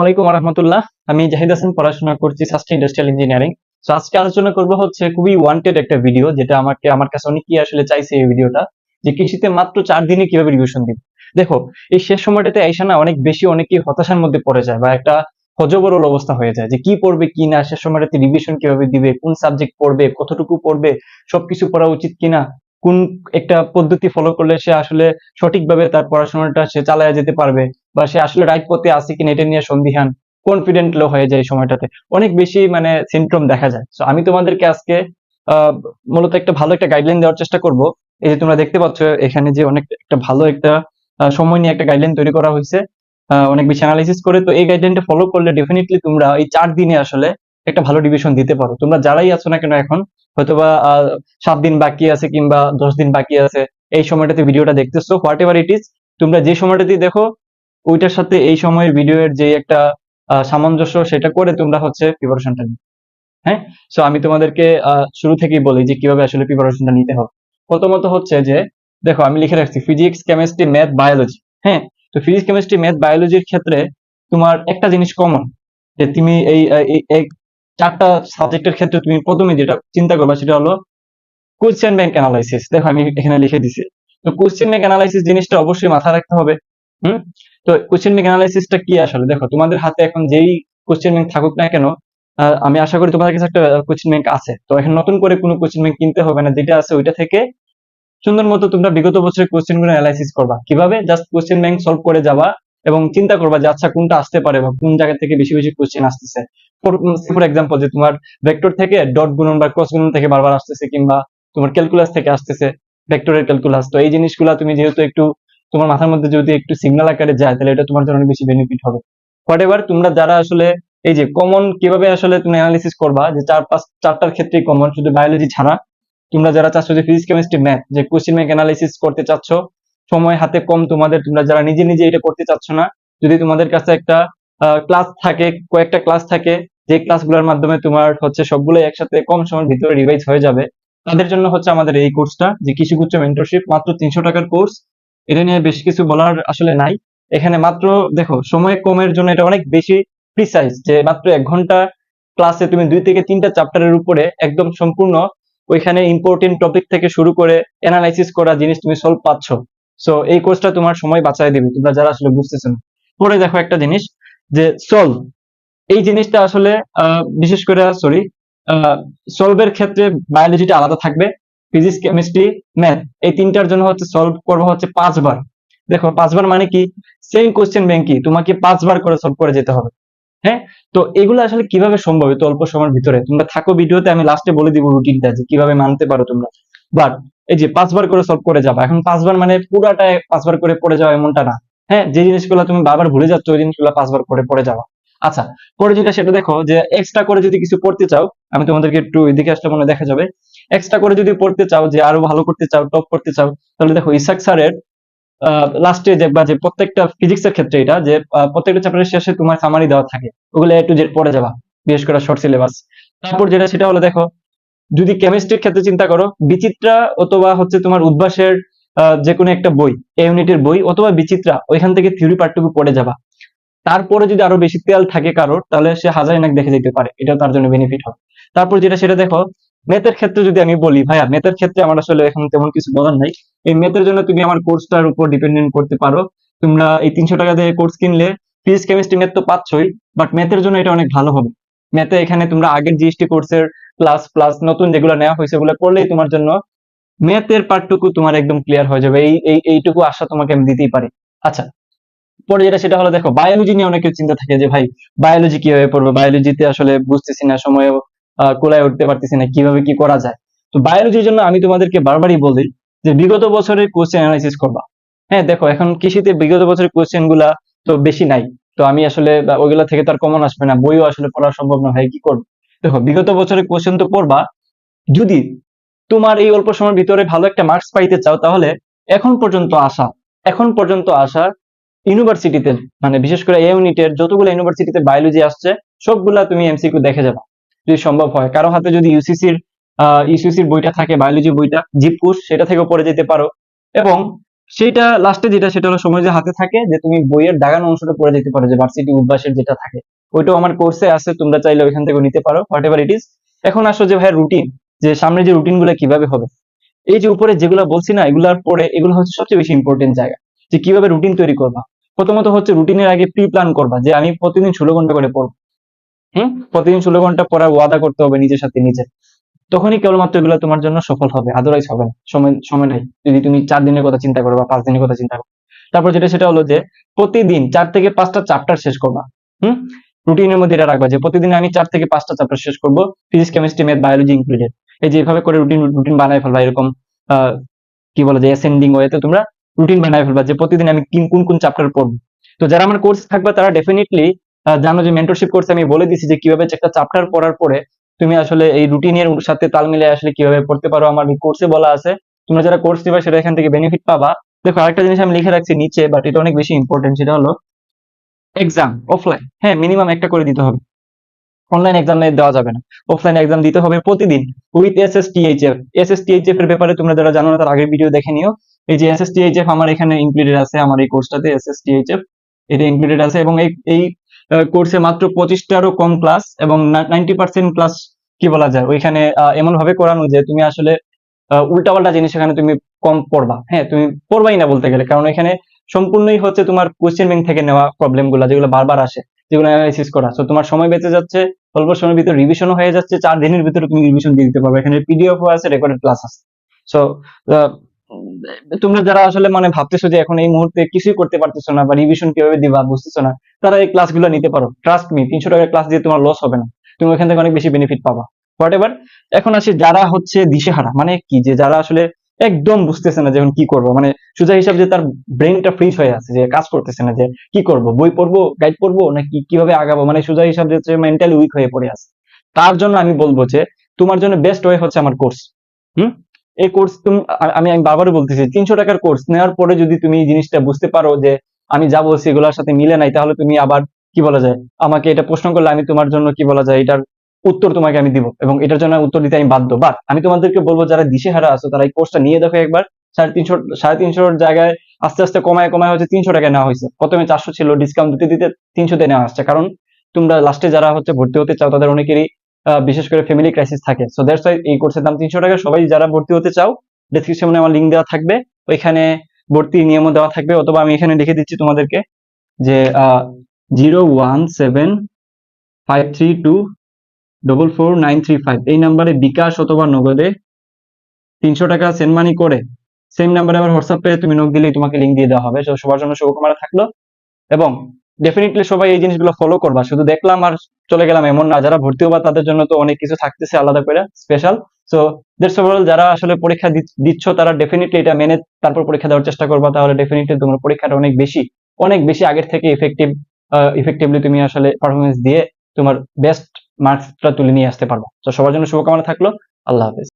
আসসালামু আলাইকুম রহমতুল্লাহ আমি জাহিদ হাসান, পড়াশোনা করছি সাস্টেন ইন্ডাস্ট্রিয়াল ইঞ্জিনিয়ারিং তো আজকে আলোচনা করব হচ্ছে খুবই ওয়ান্টেড একটা ভিডিও যেটা আমাকে, আমার কাছে অনেকেই আসলে চাইছে এই ভিডিওটা যে কৃষিতে মাত্র চার দিনে কীভাবে রিভিশন দিব। দেখো, এই শেষ সময়টাতে আইসা না অনেক বেশি অনেকেই হতাশার মধ্যে পড়ে যায় বা একটা হজবরল অবস্থা হয়ে যায় যে কি পড়বে, কি না, শেষ সময়টাতে রিভিশন কীভাবে দিবে, কোন সাবজেক্ট পড়বে, কতটুকু পড়বে, সবকিছু পড়া উচিত কিনা কোন একটা পদ্ধতি ফলো করলে সে আসলে সঠিকভাবে তার পড়াশোনাটা সে চালায়া যেতে পারবে বা সে আসলে রাইট পথে আছে কিনা এটা নিয়ে সন্দিহান কনফিডেন্ট লো হয়ে যায় সময়টাতে। অনেক বেশি মানে সিমটম দেখা যায়। তো আমি তোমাদেরকে আজকে মূলত একটা ভালো একটা গাইডলাইন দেওয়ার চেষ্টা করব। এই যে তোমরা দেখতে পাচ্ছ, এখানে যে অনেক একটা ভালো একটা সময় নিয়ে একটা গাইডলাইন তৈরি করা হয়েছে। অনেক বেশি অ্যানালাইসিস করে। তো এই গাইডলাইনটা ফলো করলে ডেফিনেটলি তোমরা এই চার দিনে আসলে একটা ভালো ডিভিশন দিতে পারো। তোমরা যারাই আছো না কেন এখন, হয়তোবা সাত দিন বাকি আছে কিংবা দশ দিন বাকি আছে, এই সময়টাতে ভিডিওটা দেখতেছো হোয়াট এভার ইট ইজ তোমরা যে সময়টাতে দেখো, ওইটার সাথে এই সময়ের ভিডিওর যে একটা সামঞ্জস্য, সেটা করে তোমরা হচ্ছে প্রিপারেশনটা নিবে হ্যাঁ? সো আমি তোমাদেরকে শুরু থেকেই বলি যে কীভাবে আসলে প্রিপারেশনটা নিতে হবে। প্রথমত হচ্ছে যে, দেখো, আমি লিখে রাখছি ফিজিক্স কেমিস্ট্রি ম্যাথ বায়োলজি হ্যাঁ? তো ফিজিক্স কেমিস্ট্রি ম্যাথ বায়োলজির ক্ষেত্রে তোমার একটা জিনিস কমন যে তুমি এই চারটা সাবজেক্টের ক্ষেত্রে তুমি প্রথমে যেটা চিন্তা করবা সেটা হলো কোশ্চেন ব্যাংক অ্যানালাইসিস দেখো, আমি এখানে লিখে দিছি। তো কোশ্চেন ব্যাংক অ্যানালাইসিস জিনিসটা অবশ্যই মাথায় রাখতে হবে, হুম? তো কোশ্চেন ব্যাংক অ্যানালাইসিসটা কি আসলে? দেখো, তোমাদের হাতে এখন যেই কোশ্চেন ব্যাংক থাকুক না কেন আমি আশা করি তোমাদের কাছে একটা কোশ্চেন ব্যাংক আছে। তো এখন নতুন করে কোনো কোশ্চেন ব্যাংক কিনতে হবে না, যেটা আছে ওইটা থেকে সুন্দর মতো তোমরা বিগত বছরের কোশ্চেনগুলো অ্যানালাইসিস করবা। কীভাবে? জাস্ট কোশ্চেন ব্যাংক সলভ করে যাবা। এবং চিন্তা করবা যে আচ্ছা কোনটা আসতে পারে বা কোন জায়গা থেকে বেশি বেশি কোশ্চেন আসতেছে। ফর এক্সাম্পল যে তোমার ভেক্টর থেকে ডট গুণন বা ক্রস গুণন থেকে বারবার আসতেছে কিংবা তোমার ক্যালকুলাস থেকে আসতেছে ভেক্টরের ক্যালকুলাস তো এই জিনিসগুলা তুমি যেহেতু একটু তোমার মাথার মধ্যে যদি একটু সিগন্যাল আকারে যায়, তাহলে এটা তোমার জন্য অনেক বেশি বেনিফিট হবে। হোয়াট এভার তোমরা যারা আসলে এই যে কমন কীভাবে আসলে তুমি অ্যানালিসিস করবা, যে চার পাঁচ, চারটার ক্ষেত্রে কমন শুধু বায়োলজি ছাড়া, তোমরা যারা চাচ্ছ যে ফিজিক্স কেমিস্ট্রি ম্যাথ যে কোশ্চেন ব্যাংক অ্যানালাইসিস করতে চাচ্ছ সময় হাতে কম তোমাদের, তোমরা যারা নিজে নিজে এটা করতে চাচ্ছ না, যদি তোমাদের কাছে একটা ক্লাস থাকে, কয়েকটা ক্লাস থাকে, যে ক্লাসগুলোর মাধ্যমে তোমার হচ্ছে সবগুলো একসাথে কম সময়ের ভিতরে রিভাইজ হয়ে যাবে, তাদের জন্য হচ্ছে আমাদের এই কোর্সটা যে কৃষিগুচ্ছ মেন্টরশিপ মাত্র তিনশো টাকার কোর্স এটা নিয়ে বেশি কিছু বলার আসলে নাই। এখানে মাত্র, দেখো, সময় কমের জন্য এটা অনেক বেশি প্রিসাইজ যে মাত্র এক ঘণ্টা ক্লাসে তুমি দুই থেকে তিনটা চ্যাপ্টারের উপরে একদম সম্পূর্ণ ওইখানে ইম্পর্টেন্ট টপিক থেকে শুরু করে অ্যানালাইসিস করা জিনিস তুমি সলভ পাচ্ছ। সো এই কোর্সটা তোমার সময় বাঁচায় দিবে, তোমরা যারা আসলে বুঝতেছো না। পরে দেখো একটা জিনিস, যে সলভ এই জিনিসটা আসলে বিশেষ করে সরি সলভের ক্ষেত্রে বায়োলজিটা আলাদা থাকবে ফিজিক্স কেমিস্ট্রি ম্যাথ এই তিনটার জন্য হচ্ছে সলভ করব হচ্ছে পাঁচবার। দেখো, পাঁচবার মানে কি? সেম কোশ্চেন ব্যাংকই তোমাকে পাঁচবার করে সলভ করে যেতে হবে। হ্যাঁ? তো এগুলো আসলে কীভাবে সম্ভব? এত অল্প সময়ের ভিতরে। তোমরা থাকো ভিডিওতে আমি লাস্টে বলে দিব রুটিনটা যে কীভাবে মানতে পারো তোমরা। বাট এই যে পাঁচবার করে সলভ করে যাবা। এখন পাঁচবার মানে পুরাটা পাঁচবার করে পড়ে যাওয়া এমনটা না। হ্যাঁ যে জিনিসগুলো তুমি বারবার ভুলে যাচ্ছ, ওই জিনিসগুলো পাঁচবার করে পড়ে যাওয়া। আচ্ছা পরে যেটা সেটা দেখো যে এক্সট্রা করে যদি কিছু পড়তে চাও, আমি তোমাদেরকে একটু এদিকে আসলে মনে দেখা যাবে। এক্সট্রা করে যদি পড়তে চাও, যে আরও ভালো করতে চাও টপ করতে চাও, তাহলে দেখো ইসাক স্যারের লাস্টে দেখবা যে প্রত্যেকটা ফিজিক্স এর ক্ষেত্রে এটা, যে প্রত্যেকটা চ্যাপ্টারের শেষে তোমার সামারি দেওয়া থাকে। ওগুলো একটু পড়ে যাবা, বিশেষ করে শর্ট সিলেবাস তারপর যেটা সেটা হলো দেখো যদি কেমিস্ট্রির ক্ষেত্রে চিন্তা করো, বিচিত্রা অথবা হচ্ছে তোমার উদ্ভাসের যে কোনো একটা বই এ ইউনিটের বই অথবা বিচিত্রা, ওইখান থেকে থিওরি পার্টটুকু পড়ে যাবা। তারপরে যদি আরও বেশি তেল থাকে কারোর, তাহলে সে হাজার নাক দেখে যেতে পারে, এটাও তার জন্য বেনিফিট হবে। তারপর যেটা, সেটা দেখো ম্যাথের ক্ষেত্রে যদি আমি বলি, ভাইয়া মেথের ক্ষেত্রে আমার আসলে এখন তেমন কিছু বলার নাই। এই মেথের জন্য তুমি আমার কোর্সটার উপর ডিপেন্ডেন্ট করতে পারো। তোমরা এই তিনশো টাকা দিয়ে কোর্স কিনলে ফিজিক্স কেমিস্ট্রি মেথ তো পাচ্ছই বাট মেথের জন্য এটা অনেক ভালো হবে। ম্যাথে এখানে তোমরা আগের জিএসটি কোর্সের ক্লাস প্লাস নতুন যেগুলো নেওয়া হয়েছে ওগুলো করলেই তোমার জন্য ম্যাথের পার্টটুকু তোমার একদম ক্লিয়ার হয়ে যাবে। এই এই, এইটুকু আশা তোমাকে আমি দিতেই পারি। আচ্ছা পরে যেটা সেটা হলো দেখো বায়োলজি নিয়ে অনেকের চিন্তা থাকে যে, ভাই বায়োলজি কীভাবে পড়ব? বায়োলজিতে আসলে বুঝতেছি না, সময়েও কোলায় উঠতে পারতেছি না, কীভাবে কি করা যায়? তো বায়োলজির জন্য আমি তোমাদেরকে বারবারই বলি যে, বিগত বছরের কোশ্চেন অ্যানালাইসিস করবা। হ্যাঁ দেখো, এখন কৃষিতে বিগত বছরের কোশ্চেনগুলা তো বেশি নাই। তো আমি আসলে ওইগুলা থেকে তো আর কমন আসবে না। বইও আসলে পড়া সম্ভব না, ভাই, কি করব? দেখো, বিগত বছরের কোশ্চেন তো পড়বা। যদি তোমার এই অল্প সময়ের ভিতরে ভালো একটা মার্কস পাইতে চাও, তাহলে এখন পর্যন্ত আসা, এখন পর্যন্ত আসা ইউনিভার্সিটিতে মানে বিশেষ করে এ ইউনিটের যতগুলো ইউনিভার্সিটিতে বায়োলজি আসছে, সবগুলা তুমি এমসিকিউ দেখে যাবা, যদি সম্ভব হয়। কারও হাতে যদি ইউসিসির ইউসিসির বইটা থাকে বায়োলজি বইটা জিপকুশ সেটা থেকেও পড়ে যেতে পারো। এবং সেটা লাস্টে যেটা, সেটা হলো সময় যে হাতে থাকে, যে তুমি বইয়ের দাগানো অংশটা পড়ে যেতে পারো, যে ভার্সিটি উদ্বাসের যেটা থাকে। ওইটাও আমার কোর্সে আছে, তোমরা চাইলে ওইখান থেকে নিতে পারো হোয়াট এভার ইট ইজ এখন আসো যে ভাই রুটিন যে সামনে যে রুটিনগুলো কীভাবে হবে। এই যে উপরে যেগুলো বলছি না, এগুলার পরে এগুলো হচ্ছে সবচেয়ে বেশি ইম্পর্টেন্ট জায়গা, যে কীভাবে রুটিন তৈরি করবা। প্রথমত হচ্ছে রুটিনের আগে প্রি প্ল্যান করবা, যে আমি প্রতিদিন ষোলো ঘণ্টা করে পড়ব। হম? প্রতিদিন ষোলো ঘণ্টা পড়ার ওয়াদা করতে হবে নিজের সাথে নিজে তখনই কেবলমাত্র এগুলো তোমার জন্য সফল হবে আদারওয়াইজ হবে না। সময় সময় নাই। যদি তুমি চার দিনের কথা চিন্তা করো বা পাঁচ দিনের কথা চিন্তা করো। তারপর যেটা সেটা হলো যে প্রতিদিন চার থেকে পাঁচটা চ্যাপ্টার শেষ করবা। হুম? রুটিনের মধ্যে এটা রাখবা যে প্রতিদিন আমি চার থেকে পাঁচটা চ্যাপ্টার শেষ করব physics chemistry math biology included এই যে এভাবে করে রুটিন রুটিন বানায় ফেলবা, এরকম কি বলে যে অ্যাসেন্ডিং ওয়েতে তোমরা রুটিন বানায় ফেলবা যে প্রতিদিন আমি কিন- কোন চ্যাপ্টার পড়ব। তো যারা আমার কোর্স থাকবে, তারা ডেফিনেটলি জানো যে মেন্টরশিপ কোর্সে আমি বলে দিছি যে কীভাবে একটা চ্যাপ্টার পড়ার পরে তুমি আসলে এই রুটিনের সাথে তাল মিলে আসলে কীভাবে পড়তে পারো, আমার কোর্সে বলা আছে। তোমরা যারা কোর্স দিবা, সেটা এখান থেকে বেনিফিট পাবা। দেখো আরেকটা জিনিস আমি লিখে রাখছি নিচে বাট এটা অনেক বেশি ইম্পর্টেন্ট সেটা হলো এক্সাম অফলাইন হ্যাঁ মিনিমাম একটা করে দিতে হবে। অনলাইন এক্সাম দেওয়া যাবে না। অফলাইন এক্সাম দিতে হবে প্রতিদিন with S S THF S S THF এর ব্যাপারে তোমরা যারা জানো না, তার আগের ভিডিও দেখে নিও। এই যে এস এস টিএইচএফ আমার এখানে ইনক্লুডেড আছে, আমার এই কোর্সটাতে এস এস টিএইচএফ এটা ইনক্লুডেড আছে এবং এই এই কোর্সে মাত্র পঁচিশটারও কম ক্লাস এবং নাইনটি পার্সেন্ট ক্লাস কি বলা যায়? ওইখানে এমন ভাবে করানো যে তুমি আসলে উল্টাপাল্টা জিনিস এখানে তুমি কম পড়বা। হ্যাঁ তুমি পড়বাই না বলতে গেলে। কারণ এখানে সম্পূর্ণই হচ্ছে তোমার কোশ্চেন ব্যাংক থেকে নেওয়া প্রবলেমগুলা যেগুলো বারবার আসে, যেগুলো অ্যানালাইসিস করা। তো তোমার সময় বেঁচে যাচ্ছে, অল্প সময়ের ভিতরে রিভিশনও হয়ে যাচ্ছে, চার দিনের ভিতরে তুমি রিভিশন দিয়ে দিতে পারবে। এখানে পিডিএফও আছে রেকর্ডেড ক্লাস আছে। সো তোমরা যারা আসলে মানে ভাবতেছো যে এখন এই মুহূর্তে কিছুই করতে পারতেছো না বা রিভিশন কীভাবে দিবা বুঝতেছো না, তারা এই ক্লাসগুলো নিতে পারো। ট্রাস্ট মি তিনশো টাকার ক্লাস দিয়ে তোমার লস হবে না। তুমি ওখান থেকে অনেক বেশি বেনিফিট পাবা। হোয়াট এভার এখন আসি যারা হচ্ছে দিশেহারা মানে কি যে যারা আসলে একদম বুঝতেছে না যে এখন কি করব। মানে সোজা হিসাব যে তার ব্রেনটা ফ্রিজ হয়ে আছে, যে কাজ করতেছে না যে কি করব? বই পড়ব গাইড পড়ব, নাকি কীভাবে আগাবো? মানে সোজা হিসাব যে মেন্টালি উইক হয়ে পড়ে আছে। তার জন্য আমি বলব যে তোমার জন্য বেস্ট ওয়ে হচ্ছে আমার কোর্স হুম? এই কোর্স তুমি আমি আমি বারবারই বলতেছি, তিনশো টাকার কোর্স নেওয়ার পরে যদি তুমি এই জিনিসটা বুঝতে পারো যে আমি যা বলছি এগুলোর সাথে মিলে নাই, তাহলে তুমি আবার কি বলা যায়? আমাকে এটা প্রশ্ন করলে আমি তোমার জন্য কি বলা যায়? এটার উত্তর তোমাকে আমি দিব এবং এটার জন্য উত্তর দিতে আমি বাধ্য। বাট আমি তোমাদেরকে বলব, যারা দিশেহারা আছো, তারা এই কোর্সটা নিয়ে দেখো একবার। সাড়ে তিনশো, সাড়ে তিনশোর জায়গায় আস্তে আস্তে কমায় কমায় হচ্ছে তিনশো টাকা নেওয়া হয়েছে। প্রথমে চারশো ছিল ডিসকাউন্ট দিতে দিতে তিনশোতে নেওয়া আসছে। কারণ তোমরা লাস্টে যারা হচ্ছে ভর্তি হতে চাও, তাদের অনেকেরই বিশেষ করে ফ্যামিলি ক্রাইসিস থাকে। সো দ্যাটস ওয়াই এই কোর্সের দাম তিনশো টাকা। সবাই যারা ভর্তি হতে চাও ডেসক্রিপশনে আমার লিঙ্ক দেওয়া থাকবে। ওইখানে ভর্তি নিয়মও দেওয়া থাকবে। অথবা আমি এখানে লিখে দিচ্ছি তোমাদেরকে যে zero one seven five three two double four nine three five এই নাম্বারে বিকাশ অথবা নগদে তিনশো টাকা সেন্ড মানি করে। সেম নাম্বারে আবার হোয়াটসঅ্যাপে তুমি নোট দিলেই তোমাকে লিঙ্ক দিয়ে দেওয়া হবে। তো সবার জন্য শুভকামনা থাকল। এবং ডেফিনেটলি সবাই এই জিনিসগুলো ফলো করবা। শুধু দেখলাম আর চলে গেলাম এমন না। যারা ভর্তি হবা, তাদের জন্য তো অনেক কিছু থাকতেছে আলাদা করে স্পেশাল সো দ্যাটস ওভারঅল যারা আসলে পরীক্ষা দিচ্ছ, তারা ডেফিনেটলি এটা মেনে তারপর পরীক্ষা দেওয়ার চেষ্টা করবা। তাহলে ডেফিনেটলি তোমার পরীক্ষাটা অনেক বেশি অনেক বেশি আগের থেকে ইফেক্টিভ ইফেক্টিভলি তুমি আসলে পারফরমেন্স দিয়ে তোমার বেস্ট মার্কসটা তুলে নিয়ে আসতে পারব। তো সবার জন্য শুভকামনা থাকল। আল্লাহ হাফেজ।